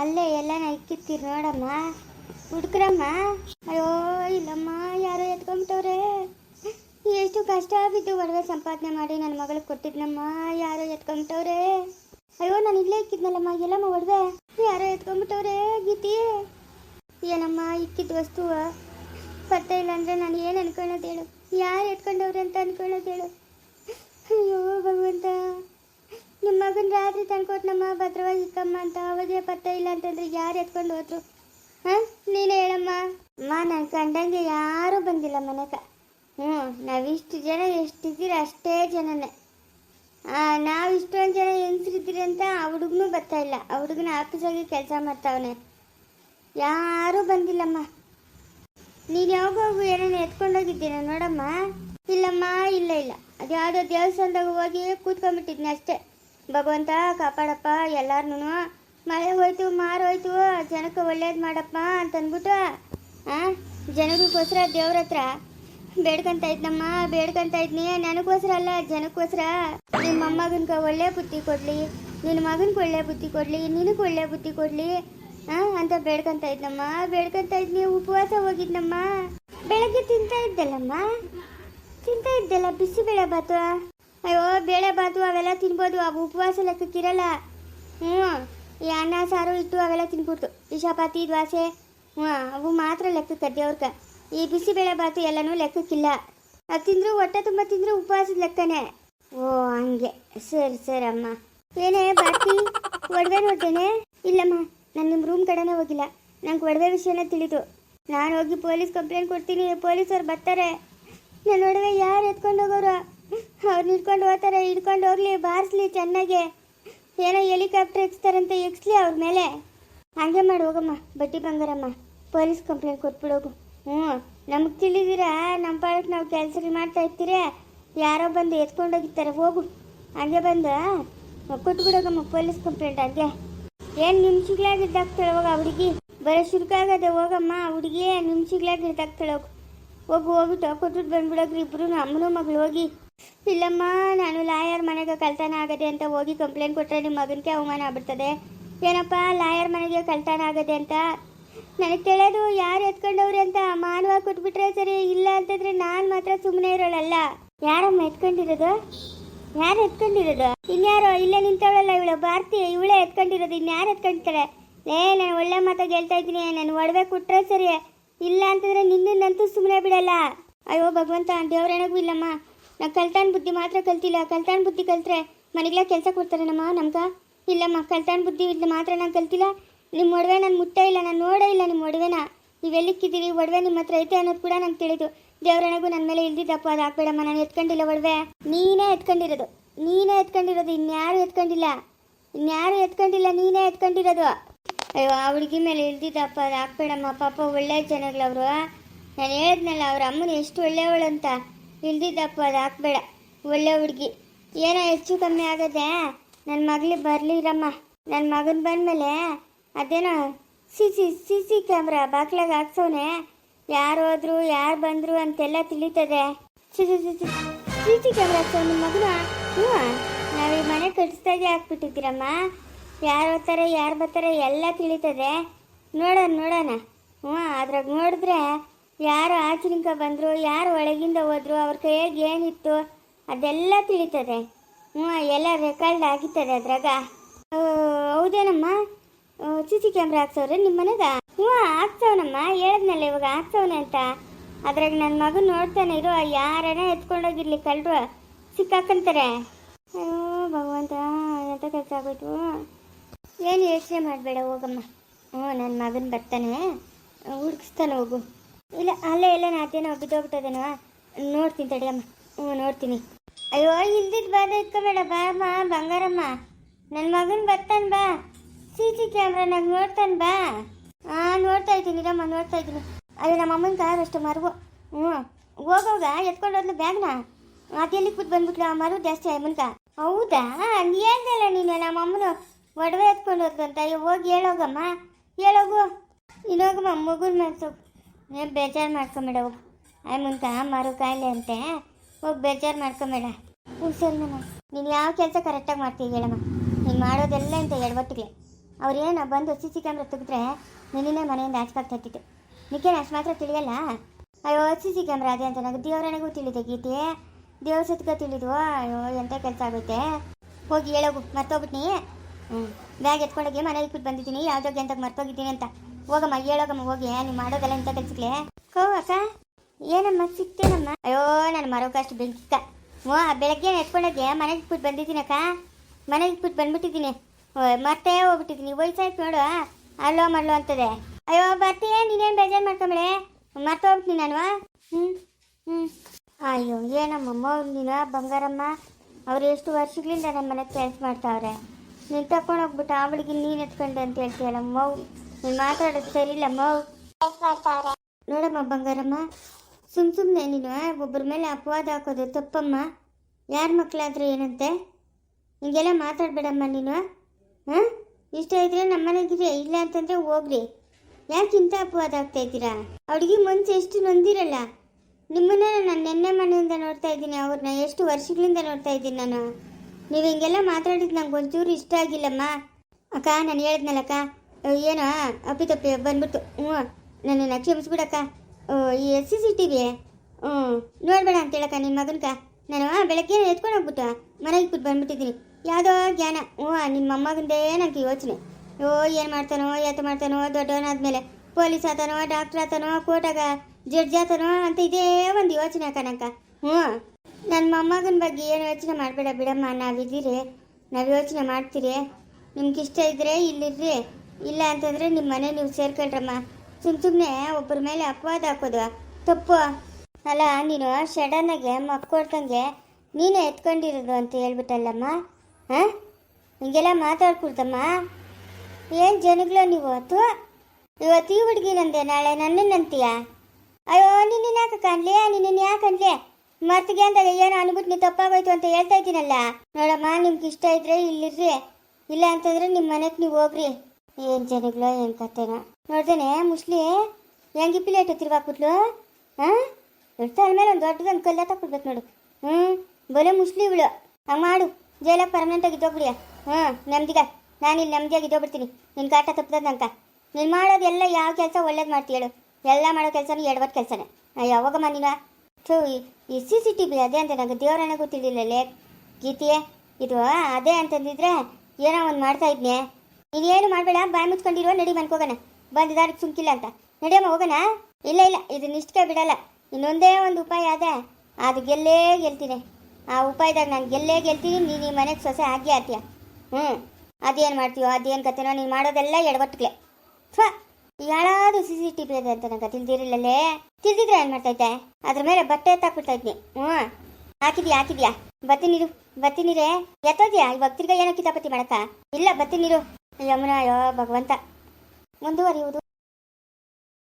ಅಲ್ಲೇ ಎಲ್ಲ ಇಕ್ಕಿತ್ತೀರಿ ನೋಡಮ್ಮ. ಹುಡ್ಕ್ರಮ್ಮ. ಅಯ್ಯೋ, ಇಲ್ಲಮ್ಮ, ಯಾರೋ ಎತ್ಕೊಂಬಿಟ್ಟವ್ರೆ. ಎಷ್ಟು ಕಷ್ಟ ಬಿದ್ದು ಒಡವೆ ಸಂಪಾದನೆ ಮಾಡಿ ನನ್ನ ಮಗಳಿಗೆ ಕೊಟ್ಟಿದ್ನಮ್ಮ, ಯಾರೋ ಎತ್ಕೊಂಬಿಟ್ಟವ್ರೆ. ಅಯ್ಯೋ, ನಾನು ಇಲ್ಲೇ ಇಕ್ಕಿದ್ನಲ್ಲಮ್ಮ, ಎಲ್ಲಮ್ಮ ಒಡವೆ. ಯಾರೋ ಎತ್ಕೊಂಬಿಟ್ಟವ್ರೆ, ಗೀತಿ. ಏನಮ್ಮ ಇಕ್ಕಿದ ವಸ್ತು? ಪತ್ತೆ ಇಲ್ಲ ಅಂದರೆ ನಾನು ಏನು ಅನ್ಕೊಳ್ಳೋದು ಹೇಳು? ಯಾರು ಎತ್ಕೊಂಡವ್ರೆ ಅಂತ ಅನ್ಕೊಳ್ಳೋದು ಹೇಳು. ಅಯ್ಯೋ, ಭಗವಂತ. ನಿಮ್ಮ ಮಗನ ರಾತ್ರಿ ತಂದ್ಕೊಟ್ನಮ್ಮ ಭದ್ರವಾಗಿ ಇಕ್ಕಮ್ಮ ಅಂತ ಅವಧಿಯ ಪತ್ತೆ ಇಲ್ಲ ಅಂತಂದ್ರೆ ಯಾರು ಎತ್ಕೊಂಡು ಹೋದ್ರು? ಹಾಂ? ನೀನೇ ಹೇಳಮ್ಮ. ಅಮ್ಮ ನನ್ನ ಕಂಡಂಗೆ ಯಾರೂ ಬಂದಿಲ್ಲ ಮನೆಕ ಹ್ಞೂ ನಾವಿಷ್ಟು ಜನ ಎಷ್ಟಿದ್ದೀರ ಅಷ್ಟೇ ಜನನೇ. ನಾವು ಇಷ್ಟೊಂದು ಜನ ಹೆಂಗಸ್ರಿದ್ದೀರಿ ಅಂತ ಆ ಹುಡುಗನೂ ಬರ್ತಾ ಇಲ್ಲ. ಆ ಹುಡುಗನ ಆಫೀಸಾಗಿ ಕೆಲಸ ಮಾಡ್ತಾವನೆ. ಯಾರೂ ಬಂದಿಲ್ಲಮ್ಮ. ನೀನು ಯಾವಾಗೂ ಏನೇನು ಎತ್ಕೊಂಡೋಗಿದ್ದೀನ ನೋಡಮ್ಮ. ಇಲ್ಲಮ್ಮ, ಇಲ್ಲ ಇಲ್ಲ. ಅದು ಯಾವುದೋ ದೇವಸ್ಥಾನದಾಗ ಹೋಗಿ ಕೂತ್ಕೊಂಡ್ಬಿಟ್ಟಿದ್ನಿ ಅಷ್ಟೇ. ಭಗವಂತ ಕಾಪಾಡಪ್ಪ ಎಲ್ಲಾರ್ನು ಮಳೆ ಹೋಯ್ತು, ಮಾರು ಹೋಯ್ತು, ಜನಕ್ಕೆ ಒಳ್ಳೇದು ಮಾಡಪ್ಪ ಅಂತ ಅಂದ್ಬಿಟ್ಟು ಆ, ಜನಗಳಿಗೋಸ್ಕರ ದೇವ್ರ ಹತ್ರ ಬೇಡ್ಕೊಂತ ಇದ್ನಮ್ಮ, ಬೇಡ್ಕೊಂತ ಇದ್ನಿ. ನನಗೋಸ್ಕರ ಅಲ್ಲ, ಜನಕ್ಕೋಸ್ಕರ. ನಿಮ್ಮ ಮೊಮ್ಮಗನ್ಗೆ ಒಳ್ಳೆ ಬುದ್ಧಿ ಕೊಡ್ಲಿ, ನಿನ್ನ ಮಗನ್ಗೆ ಒಳ್ಳೆ ಬುದ್ಧಿ ಕೊಡ್ಲಿ, ನಿನಗೆ ಒಳ್ಳೆ ಬುದ್ಧಿ ಕೊಡ್ಲಿ ಅಂತ ಬೇಡ್ಕೊಂತ ಇದ್ನಮ್ಮ. ಬೇಡ್ಕೊಂತ ಇದ್ನಿ, ಉಪವಾಸ ಹೋಗಿದ್ನಮ್ಮ. ಬೆಳಗ್ಗೆ ತಿಂತ ಇದ್ದಲ್ಲಮ್ಮ? ತಿಂತ ಇದ್ದಲ್ಲ, ಬಿಸಿಬೇಳೆ ಬಾತು? ಅಯ್ಯೋ, ಬೇಳೆ ಬಾತು ಅವೆಲ್ಲ ತಿನ್ಬೋದು. ಅವು ಉಪವಾಸ ಲೆಕ್ಕಕ್ಕಿರಲ್ಲ ಹ್ಞೂ. ಈ ಅನ್ನ, ಸಾರು ಇಟ್ಟು ಅವೆಲ್ಲ ತಿನ್ಬಿಡ್ತು. ಈ ದ್ವಾಸೆ ಹ್ಞೂ. ಅವು ಮಾತ್ರ ಲೆಕ್ಕಕ್ಕೆ ದೇವ್ರಕ ಈ ಬಿಸಿಬೇಳೆ ಬಾತು ಎಲ್ಲನೂ ಲೆಕ್ಕಕ್ಕಿಲ್ಲ ಅದು ತಿಂದರೂ ಹೊಟ್ಟೆ ತುಂಬ ತಿಂದರೂ ಉಪವಾಸದ ಲೆಕ್ಕನೇ. ಓ, ಹಂಗೆ. ಸರಿ ಸರಿ, ಅಮ್ಮ. ಏನೇ ಬಾಕಿ ಒಡವೆ ನೋಡ್ತೇನೆ ಇಲ್ಲಮ್ಮ, ನಾನು ನಿಮ್ಮ ರೂಮ್ ಕಡೆನೇ ಹೋಗಿಲ್ಲ. ನಂಗೆ ಒಡವೆ ವಿಷಯನ ತಿಳಿದು. ನಾನು ಹೋಗಿ ಪೊಲೀಸ್ ಕಂಪ್ಲೇಂಟ್ ಕೊಡ್ತೀನಿ. ಪೊಲೀಸರು ಬರ್ತಾರೆ. ನನ್ನ ಒಡವೆ ಯಾರು ಎತ್ಕೊಂಡು ಹೋಗೋರು? ಅವ್ರನ್ನ ಹಿಡ್ಕೊಂಡು ಹೋಗ್ತಾರೆ ಹಿಡ್ಕೊಂಡು ಹೋಗ್ಲಿ, ಬಾರಿಸ್ಲಿ ಚೆನ್ನಾಗೆ. ಏನೋ ಹೆಲಿಕಾಪ್ಟರ್ ಎಕ್ಸ್ತಾರಂತೆ ಎಕ್ಸ್ಲಿ ಅವ್ರ ಮೇಲೆ. ಹಂಗೆ ಮಾಡಿ, ಹೋಗಮ್ಮ, ಬಟ್ಟಿ ಬಂಗಾರಮ್ಮ. ಪೊಲೀಸ್ ಕಂಪ್ಲೇಂಟ್ ಕೊಟ್ಬಿಡೋಗು ಹ್ಞೂ, ನಮಗೆ ತಿಳಿದಿರಾ ನಮ್ಮ ಪಾಳಕ್ಕೆ ನಾವು ಕೆಲಸ ಮಾಡ್ತಾ ಇರ್ತೀರಿ. ಯಾರೋ ಬಂದು ಎತ್ಕೊಂಡೋಗಿರ್ತಾರೆ ಹೋಗು. ಹಂಗೆ ಬಂದು ಕೊಟ್ಬಿಡೋಗಮ್ಮ ಪೊಲೀಸ್ ಕಂಪ್ಲೇಂಟ್ ಹಂಗೆ. ಏನು ನಿಮಿಷಗಳಾಗಿದ್ದಾಗ್ತಾಳೆ ಹೋಗ ಹುಡುಗಿ. ಬರೋ ಶುರುಕಾಗದೆ ಹೋಗಮ್ಮ ಹುಡುಗಿ ನಿಮಿಷಗಳಾಗಿದ್ದಾಗ್ತಾಳೆ ಹೋಗು. ಹೋಗು, ಹೋಗ್ಬಿಟ್ಟು ಕೊಟ್ಬಿಟ್ಟು ಬಂದ್ಬಿಡೋಗ್ರಿ ಇಬ್ರು ಅಮ್ಮನೂ ಮಗಳು ಹೋಗಿ. ಇಲ್ಲಮ್ಮ, ನಾನು ಲಾಯರ್ ಮನೆಗೆ ಕಳ್ತನ ಆಗದೆ ಅಂತ ಹೋಗಿ ಕಂಪ್ಲೇಂಟ್ ಕೊಟ್ಟರೆ ನಿಮ್ಮ ಮಗನಿಗೆ ಅವಮಾನ ಆಗ್ಬಿಡ್ತದೆ. ಏನಪ್ಪ, ಲಾಯರ್ ಮನೆಗೆ ಕಳ್ತನ ಆಗದೆ ಅಂತ? ನನಗೆ ತಿಳಿಯೋದು ಯಾರು ಎತ್ಕೊಂಡವ್ರೆ ಅಂತ ಮಾನವ ಕೊಟ್ಬಿಟ್ರೆ ಸರಿ, ಇಲ್ಲ ಅಂತಂದ್ರೆ ನಾನು ಮಾತ್ರ ಸುಮ್ಮನೆ ಇರೋಳಲ್ಲ. ಯಾರಮ್ಮ ಎತ್ಕೊಂಡಿರೋದು? ಯಾರು ಎತ್ಕೊಂಡಿರೋದು? ಇನ್ಯಾರೋ, ಇಲ್ಲೇ ನಿಂತವಳಲ್ಲ ಇವಳು, ಭಾರತಿ, ಇವಳೇ ಎತ್ಕೊಂಡಿರೋದು, ಇನ್ಯಾರು ಎತ್ಕೊಂಡ್ತಾರೆ ಏ ನಾನು ಒಳ್ಳೆ ಮಾತಾಗಿ ಹೇಳ್ತಾ ಇದ್ದೀನಿ, ನಾನು ಒಡವೆ ಕೊಟ್ರೆ ಸರಿ, ಇಲ್ಲ ಅಂತಂದ್ರೆ ನಿನ್ನಂತೂ ಸುಮ್ಮನೆ ಬಿಡಲ್ಲ. ಅಯ್ಯೋ ಭಗವಂತ ದೇವ್ರಣಗೂ ಇಲ್ಲಮ್ಮ ನಾವು ಕಲ್ತಾನ್ ಬುದ್ಧಿ ಮಾತ್ರ ಕಲ್ತಿಲ್ಲ. ಕಲ್ತಾನ್ ಬುದ್ಧಿ ಕಲ್ತ್ರೆ ಮನೆಗೆಲ್ಲ ಕೆಲಸ ಕೊಡ್ತಾರೆ ನಮ್ಮ ನಮ್ಗೆ? ಇಲ್ಲಮ್ಮ, ಕಲ್ತಾನ್ ಬುದ್ಧಿ ಇಲ್ಲ ಮಾತ್ರ ನಾನು ಕಲ್ತಿಲ್ಲ. ನಿಮ್ಮ ಒಡವೆ ನಾನು ಮುಟ್ಟೇ ಇಲ್ಲ, ನಾನು ನೋಡೇ ಇಲ್ಲ ನಿಮ್ಮ ಒಡವೆನ. ನೀವೆಲ್ಲಿಕ್ಕಿದ್ದೀರಿ ಒಡವೆ ನಿಮ್ಮ ಹತ್ರ ಐತೆ ಅನ್ನೋದು ಕೂಡ ನಂಗೆ ತಿಳಿದು. ದೇವ್ರನಗೂ ನನ್ನ ಮೇಲೆ ಇಲ್ದಿದ್ದಪ್ಪ, ಅದು ಹಾಕ್ಬೇಡಮ್ಮ, ನಾನು ಎತ್ಕೊಂಡಿಲ್ಲ ಒಡವೆ. ನೀನೇ ಎತ್ಕೊಂಡಿರೋದು. ನೀನೇ ಎತ್ಕೊಂಡಿರೋದು, ಇನ್ಯಾರು ಎತ್ಕೊಂಡಿಲ್ಲ. ಇನ್ಯಾರು ಎತ್ಕೊಂಡಿಲ್ಲ, ನೀನೇ ಎತ್ಕೊಂಡಿರೋದು. ಅಯ್ಯೋ, ಆ ಹುಡುಗಿ ಮೇಲೆ ಇಲ್ದಿದ್ದಪ್ಪ, ಅದು ಹಾಕ್ಬೇಡಮ್ಮ. ಪಾಪ ಒಳ್ಳೆ ಜನಗಳವರು. ನಾನು ಹೇಳಿದ್ನಲ್ಲ, ಅವ್ರ ಅಮ್ಮನ ಎಷ್ಟು ಒಳ್ಳೆಯವಳು ಅಂತ. ಇಲ್ದಿದ್ದಪ್ಪ, ಅದು ಹಾಕ್ಬೇಡ. ಒಳ್ಳೆ ಹುಡುಗಿ. ಏನೋ ಹೆಚ್ಚು ಕಮ್ಮಿ ಆಗದೆ ನನ್ನ ಮಗಳಿಗೆ ಬರಲಿರಮ್ಮ ನನ್ನ ಮಗನ ಬಂದಮೇಲೆ ಅದೇನೋ C C C C camera ಬಾಕ್ಲಾಗ ಹಾಕ್ಸೋನೆ ಯಾರು ಹೋದ್ರು ಯಾರು ಬಂದರು ಅಂತೆಲ್ಲ ತಿಳಿತದೆ. C C C C C camera ಹಾಕ್ಸೋ ನಿಮ್ಮ ಮಗನ ಹ್ಞೂ. ನಾವು ಈ ಮನೆ ಕಟ್ಟಿಸ್ದಾಗೆ ಹಾಕ್ಬಿಟ್ಟಿದ್ದೀರಮ್ಮ. ಯಾರು ಹೋಗ್ತಾರೆ ಯಾರು ಬರ್ತಾರೆ ಎಲ್ಲ ತಿಳಿತದೆ. ನೋಡೋಣ ನೋಡೋಣ. ಹ್ಞೂ, ಅದ್ರಾಗ ನೋಡಿದ್ರೆ ಯಾರು ಆಚರಿಂಕ ಬಂದರು, ಯಾರು ಒಳಗಿಂದ ಹೋದ್ರು, ಅವ್ರ ಕೈಯಾಗ ಏನಿತ್ತು, ಅದೆಲ್ಲ ತಿಳಿತದೆ. ಹ್ಞೂ ಎಲ್ಲ ರೆಕಾರ್ಡ್ ಆಗಿತ್ತದೆ ಅದ್ರಾಗ. ಹೌದೇನಮ್ಮ? ಸಿ ಸಿ ಕ್ಯಾಮ್ರಾ ಹಾಕ್ಸವ್ರೆ ನಿಮ್ಮ ಮನೆಗ? ಹ್ಞೂ ಹಾಕ್ಸವನಮ್ಮ, ಹೇಳದ್ನಲ್ಲ ಇವಾಗ ಹಾಕ್ಸವನೆ ಅಂತ. ಅದ್ರಾಗ ನನ್ನ ಮಗನ ನೋಡ್ತಾನೆ ಇರೋ ಯಾರನ್ನ ಎತ್ಕೊಂಡೋಗಿರ್ಲಿ ಕಳ್ರು, ಸಿಕ್ಕಾಕಂತಾರೆ. ಅಯ್ಯೋ ಭಗವಂತ ಅಂತ ಕೆಲಸ ಆಗೋಯ್ತು ಏನು ಯೋಚನೆ ಮಾಡಬೇಡ, ಹೋಗಮ್ಮ. ಹ್ಞೂ ನನ್ನ ಮಗನ ಬರ್ತಾನೆ, ಹುಡುಕಿಸ್ತಾನೆ ಹೋಗು. ಇಲ್ಲ, ಅಲ್ಲೇ ಎಲ್ಲ ನಾತೇನೋ ಬಿದ್ದೋಗ್ಬಿಟ್ಟದೇನೋ. ನೋಡ್ತೀನಿ ತಡಿಯಮ್ಮ ಹ್ಞೂ, ನೋಡ್ತೀನಿ. ಅಯ್ಯೋ ಇಲ್ದಿದ್ದು ಬಾದ ಬೇಡ ಬಾ ಅಮ್ಮ, ಬಂಗಾರಮ್ಮ. ನನ್ನ ಮಗನ ಬರ್ತಾನೆ, ಬಾ. ಸಿ ಸಿ ಕ್ಯಾಮ್ರಾನಾಗ ನೋಡ್ತಾನೆ, ಬಾ. ಹಾಂ ನೋಡ್ತಾ ಇದ್ದೀನಿ ರಮ್ಮ ನೋಡ್ತಾ ಇದ್ದೀನಿ. ಅದು ನಮ್ಮ ಅಮ್ಮನ ಕಾರ್ ಅಷ್ಟು ಮರವು ಹ್ಞೂ. ಹೋಗೋಗ, ಎತ್ಕೊಂಡು ಹೋದ್ಲು ಬ್ಯಾಗ್ನ. ಅದೆಲ್ಲಿ ಕೂತ್ ಬಂದ್ಬಿಟ್ಲು, ಆ ಮರು ಜಾಸ್ತಿ ಅಮ್ಮನ್ಕ ಹೌದಾ? ಹೇಳ್ದಲ್ಲ ನೀನು, ನಮ್ಮ ಅಮ್ಮನು ಒಡವೆ ಎತ್ಕೊಂಡು ಹೋದ್ಲು ಅಂತ. ಹೋಗಿ ಹೇಳೋಗಮ್ಮ. ಹೇಳೋಗು. ಇನ್ನೋಗಮ್ಮ ಮಗುನ ಮಾಡ್ಸು ಏನು ಬೇಜಾರು ಮಾಡ್ಕೊಂಬೇಡ, ಹೋಗು. ಮುಂತ ಮರು ಕಾಯಿಲೆ ಅಂತೆ, ಹೋಗಿ ಬೇಜಾರು ಮಾಡ್ಕೊಂಬೇಡ. ನಮ್ಮ ನೀನು ಯಾವ ಕೆಲಸ ಕರೆಕ್ಟಾಗಿ ಮಾಡ್ತೀವಿ ಹೇಳಮ್ಮ. ನೀನು ಮಾಡೋದೆಲ್ಲ ಅಂತ ಎಡವಟ್ಟಿಗೆ ಅವ್ರೇನು ಬಂದು ಸಿ ಸಿ ಕ್ಯಾಮ್ರಾ ತೆಗೆದ್ರೆ ನಿನ್ನೇ ಮನೆಯಿಂದ ಹತ್ತಿತ್ತು ನಿಕ್ಕೇನು ಅಷ್ಟು ಮಾತ್ರ ತಿಳಿಯಲ್ಲ? ಅಯ್ಯೋ, ಸಿ ಸಿ ಕ್ಯಾಮ್ರಾ ಅದೇ ಅಂತ ನನಗೆ ದೇವರನಿಗೂ ತಿಳಿದೆ ಗೀತೆ. ದೇವ್ರ ಸತ್ಕ ತಿಳಿದು ಅಯ್ಯೋ ಎಂಥ ಕೆಲಸ ಆಗುತ್ತೆ? ಹೋಗಿ ಹೇಳೋಗು, ಮರ್ತೋಗ್ಬಿಟ್ನಿ? ಹ್ಞೂ ಬ್ಯಾಗ್ ಎತ್ಕೊಂಡೋಗಿ ಮನೆಗೆ ಬಿಟ್ಟು ಬಂದಿದ್ದೀನಿ, ಯಾವುದೋ ಅಂತ ಮರ್ತೋಗಿದ್ದೀನಿ ಅಂತ. ಹೋಗಮ್ಮ, ಹೇಳೋಗಮ್ಮ, ಹೋಗಿ. ನೀವು ಮಾಡೋದಲ್ಲ ಅಂತ ಕೆಲ್ಸಕ್ಕೆ? ಕೋ ಅಕ್ಕ. ಏನಮ್ಮ ಸಿಕ್ತೇನಮ್ಮ ಅಯ್ಯೋ ನನ್ನ ಮರೋಕಷ್ಟು ಬೆಂಕಿಕ್ಕ ಹ್ಞೂ ಬೆಳಗ್ಗೆ ಎತ್ಕೊಂಡೋಗಿ ಮನೆಗೆ ಇಟ್ಬಿಟ್ಟು ಬಂದಿದ್ದೀನಕ್ಕ ಮನೆಗೆ ಕೂತ್ ಬಂದ್ಬಿಟ್ಟಿದ್ದೀನಿ. ಮತ್ತೆ ಹೋಗ್ಬಿಟ್ಟಿದ್ದೀನಿ. ವಯಸ್ಸಾಯ್ತು ನೋಡು ಅಲ್ಲೋ, ಮಲ್ಲೋ ಅಂತದೆ. ಅಯ್ಯೋ, ಬರ್ತೀಯ? ನೀನೇನು ಬೇಜಾರು ಮಾಡ್ಕೊಂಬಳೆ? ಮತ್ತೆ ಹೋಗ್ಬಿಟ್ಟಿನಿ ನಾನು ಹ್ಞೂ ಹ್ಞೂ ಅಯ್ಯೋ ಏನಮ್ಮಮ್ಮ ನೀನ ನೀನು ಬಂಗಾರಮ್ಮ? ಅವ್ರು ಎಷ್ಟು ವರ್ಷಗಳಿಂದ ನಮ್ಮ ಮನೆಗೆ ಕೆಲಸ ಮಾಡ್ತಾವ್ರೆ. ನೀನು ತಕೊಂಡು ಹೋಗ್ಬಿಟ್ಟು ಅವಳಿಗೆ ನೀನು ಎತ್ಕೊಂಡೆ ಅಂತ ಹೇಳ್ತೀಯಲ್ಲ ಮೌ ನೀನು ಮಾತಾಡೋದು ಸರಿ ನೋಡಮ್ಮ ಬಂಗಾರಮ್ಮ, ಸುಮ್ ಸುಮ್ಮನೆ ನೀನು ಒಬ್ಬರ ಮೇಲೆ ಅಪವಾದ ಹಾಕೋದು ತಪ್ಪಮ್ಮ. ಯಾರ ಮಕ್ಕಳಾದ್ರೆ ಏನಂತೆ? ಹಿಂಗೆಲ್ಲ ಮಾತಾಡಬೇಡಮ್ಮ ನೀನು ಹಾಂ ಇಷ್ಟ ಇದ್ರೆ ನಮ್ಮ ಮನೆಗಿರಿ ಇಲ್ಲ ಅಂತಂದ್ರೆ ಹೋಗ್ರಿ. ಯಾಕೆ ಇಂಥ ಅಪವಾದ ಆಗ್ತಾ ಇದ್ದೀರಾ? ಅವಳಿಗೆ ಮುಂಚೆ ಎಷ್ಟು ನೊಂದಿರಲ್ಲ. ನಿಮ್ಮನ್ನ ನಾನು ನಿನ್ನೆ ಮನೆಯಿಂದ ನೋಡ್ತಾ ಇದ್ದೀನಿ ಅವ್ರನ್ನ ಎಷ್ಟು ವರ್ಷಗಳಿಂದ ನೋಡ್ತಾ ಇದ್ದೀನಿ ನಾನು. ನೀವು ಹಿಂಗೆಲ್ಲ ಮಾತಾಡಿದ್ದು ನಂಗೆ ಒಂಚೂರು ಇಷ್ಟ ಆಗಿಲ್ಲಮ್ಮ. ಅಕ್ಕ, ನಾನು ಹೇಳಿದ್ನಲ್ಲಕ್ಕ ಏನೋ? ಅಪ್ಪಿತಪ್ಪಿ ಬಂದ್ಬಿಟ್ಟು ಹ್ಞೂ, ನನ್ನನ್ನು ಕ್ಷಮಿಸ್ಬಿಡಕ್ಕ. ಈ S C C T V ಹ್ಞೂ, ನೋಡ್ಬೇಡ ಅಂತ ಹೇಳಕ್ಕ ನಿನ್ನ ಮಗನ್ಕ. ನಾನು ಬೆಳಗ್ಗೆ ಎತ್ಕೊಂಡು ಹೋಗ್ಬಿಟ್ಟು ಮನೆಗೆ ಕೂತ್ ಬಂದ್ಬಿಟ್ಟಿದ್ದೀನಿ. ಯಾವುದೋ ಜ್ಞಾನ. ಹ್ಞೂ, ನಿಮ್ಮ ಮೊಮ್ಮಗಂದೇ ನನಗೆ ಯೋಚನೆ. ಓ, ಏನು ಮಾಡ್ತಾನೋ, ಎತ್ತ ಮಾಡ್ತಾನೋ, ದೊಡ್ಡವನಾದ್ಮೇಲೆ ಪೊಲೀಸ್ ಆತನೋ, ಡಾಕ್ಟ್ರ್ ಆತನೋ ಕೋಟಾಗ ಜಡ್ಜ್ ಆತನೋ ಅಂತ ಇದೇ ಒಂದು ಯೋಚನೆ ಕಣಕ್ಕ ಹ್ಞೂ ನನ್ನ ಮೊಮ್ಮಗನ ಬಗ್ಗೆ ಏನು ಯೋಚನೆ ಮಾಡಬೇಡ ಬಿಡಮ್ಮ. ನಾವಿದ್ದೀರಿ, ನಾವು ಯೋಚನೆ ಮಾಡ್ತೀರಿ. ನಿಮ್ಗೆ ಇಷ್ಟ ಇದ್ದರೆ ಇಲ್ಲಿರ್ರಿ. ಇಲ್ಲ ಅಂತಂದರೆ ನಿಮ್ಮ ಮನೆ ನೀವು ಸೇರ್ಕೊಳ್ರಮ್ಮ ಸುಮ್ಮ ಸುಮ್ಮನೆ ಒಬ್ಬರ ಮೇಲೆ ಅಪವಾದ ಹಾಕೋದು. ತಪ್ಪು. ಅಲ್ಲ, ನೀನು ಶಡನ್ನಾಗೆ ಮಕ್ಕೊಡ್ತಂಗೆ ನೀನೇ ಎತ್ಕೊಂಡಿರೋದು ಅಂತ ಹೇಳ್ಬಿಟ್ಟಲ್ಲಮ್ಮ? ಹಾಂ? ಹಿಂಗೆಲ್ಲ ಮಾತಾಡ್ಕೊಡ್ತಮ್ಮ ಏನು ಜನಗಳು ನೀವು ಅಥವಾ ಇವತ್ತು ಈ ಹುಡುಗಿನಂದೆ ನಾಳೆ ನನ್ನನ್ನಂತೀಯ ಅಯ್ಯೋ ನಿನ್ನ ಯಾಕೆ ಕಾಣ್ಲಿ? ನಿನ್ನ ಯಾಕೆ ಕಾಣ್ಲಿ? ಮರ್ತಿಗೆ ಅಂದಾಗ ಏನೋ ಅನ್ಬಿಟ್ಟು ನೀ ತಪ್ಪಾಗೋಯ್ತು ಅಂತ ಹೇಳ್ತಾ ಇದ್ದೀನಲ್ಲ? ನೋಡಮ್ಮ, ನಿಮ್ಗೆ ಇಷ್ಟ ಇದ್ರೆ ಇಲ್ಲಿರ್ರಿ. ಇಲ್ಲ ಅಂತಂದ್ರೆ ನಿಮ್ಮ ಮನೆಗೆ ನೀವು ಹೋಗ್ರಿ. ಏನು ಜನಗಳು ಏನು ಕತೆನೋ. ನೋಡ್ದೇನೆ ಮುಸ್ಲಿ, ಹೆಂಗಿ ಪ್ಲೇಟ್ ಹಾಕ್ಬಿಟ್ಲು ಹಾಂ ಇಡ್ತಾ ಮೇಲೆ ಒಂದು ದೊಡ್ಡದೊಂದು ಕಲ್ಲ ತಕ್ಬಿಡ್ಬೇಕು ನೋಡು. ಹ್ಞೂ ಬಲೆ ಮುಸ್ಲಿ ಇವಳು. ಹಂಗೆ ಮಾಡು ಜೈಲಾಗ ಪರ್ಮನೆಂಟ್ ಇದ್ದೋಗ್ಬಿಡಿಯ. ಹ್ಞೂ ನೆಮ್ಮದಿಗ ನಾನು ಇಲ್ಲಿ ನೆಮ್ಮದಿಯಾಗಿ ಇದ್ದೋಗ್ಬಿಡ್ತೀನಿ. ನಿನ್ನ ಕಾಟ ತಪ್ಪದಂತ ನಂಕ ನೀನು ಮಾಡೋದೆಲ್ಲ ಯಾವ ಕೆಲಸ ಒಳ್ಳೇದು ಹೇಳು. ಎಲ್ಲ ಮಾಡೋ ಕೆಲಸನೂ ಎಡವಟ್ ಕೆಲಸನೇ. ಯಾವಾಗಮ್ಮ ನೀನು? ಥೂ, ಈ ಸಿ ಸಿ ಟಿ ವಿ ಅದೇ ಅಂತ ನಂಗೆ ದೇವರನ್ನ ಗೊತ್ತಿರಲಿಲ್ಲ ಗೀತೆಯೇ ಇದು ಅದೇ ಅಂತಂದಿದ್ರೆ ಏನೋ ಒಂದು ಮಾಡ್ತಾ ಇದ್ನೆ. ನೀನೇನು ಮಾಡಬೇಡ, ಬಾಯ್ ಮುಚ್ಕೊಂಡಿರುವ ನಡಿ ಮನ್ಕೋಗೋಣ ಬಂದಿದ್ದಾರೆ ಸುಮ್ಕಿಲ್ಲ ಅಂತ. ನಡಿಯಮ್ಮ ಹೋಗೋಣ? ಇಲ್ಲ ಇಲ್ಲ ಇದನ್ನ ಇಷ್ಟಕ್ಕೆ ಬಿಡಲ್ಲ. ಇನ್ನೊಂದೇ ಒಂದು ಉಪಾಯ ಅದ. ಅದು ಗೆಲ್ಲೇ ಗೆಲ್ತೀನಿ ಆ ಉಪಾಯದಾಗ ನಾನು ಗೆಲ್ಲೇ ಗೆಲ್ತೀನಿ, ನೀನು ಈ ಮನೆಗೆ ಸೊಸೆ ಆಗಿ ಆತೀಯ ಹ್ಞೂ ಅದೇನು ಮಾಡ್ತೀಯೋ, ಅದೇನು ಕತೆನೋ, ನೀನು ಮಾಡೋದೆಲ್ಲ ಎಡವಟ್ಲೆ ಥ್ವಾ ಯಾರಾದ್ರೂ ಸಿ ಸಿ ಟಿ ವಿ ಇದೆ ಅಂತ ನಂಗೆ ತಿಳಿದಿರಲಿಲ್ಲಲ್ಲೇ ತಿಳಿದಿದ್ರೆ ಏನು ಮಾಡ್ತೈತೆ ಅದ್ರ ಮೇಲೆ ಬಟ್ಟೆ ಎತ್ತಾಕ್ಬಿಡ್ತಾ ಇದ್ನಿ. ಹ್ಞೂ ಹಾಕಿದ್ಯಾ ಹಾಕಿದ್ಯಾ? ಬತ್ತೀನಿರು ಬತ್ತೀನಿರೇ ಎತ್ತೋದ್ಯಾ? ಇವಾಗ ತಿರ್ಗಾ ಏನೋ ಕಿತಾಪತಿ ಮಾಡಕ್ಕ? ಇಲ್ಲ ಬತ್ತೀನಿರು ಅಯ್ಯೋ ಭಗವಂತ ಮುಂದುವರಿಯುವುದು.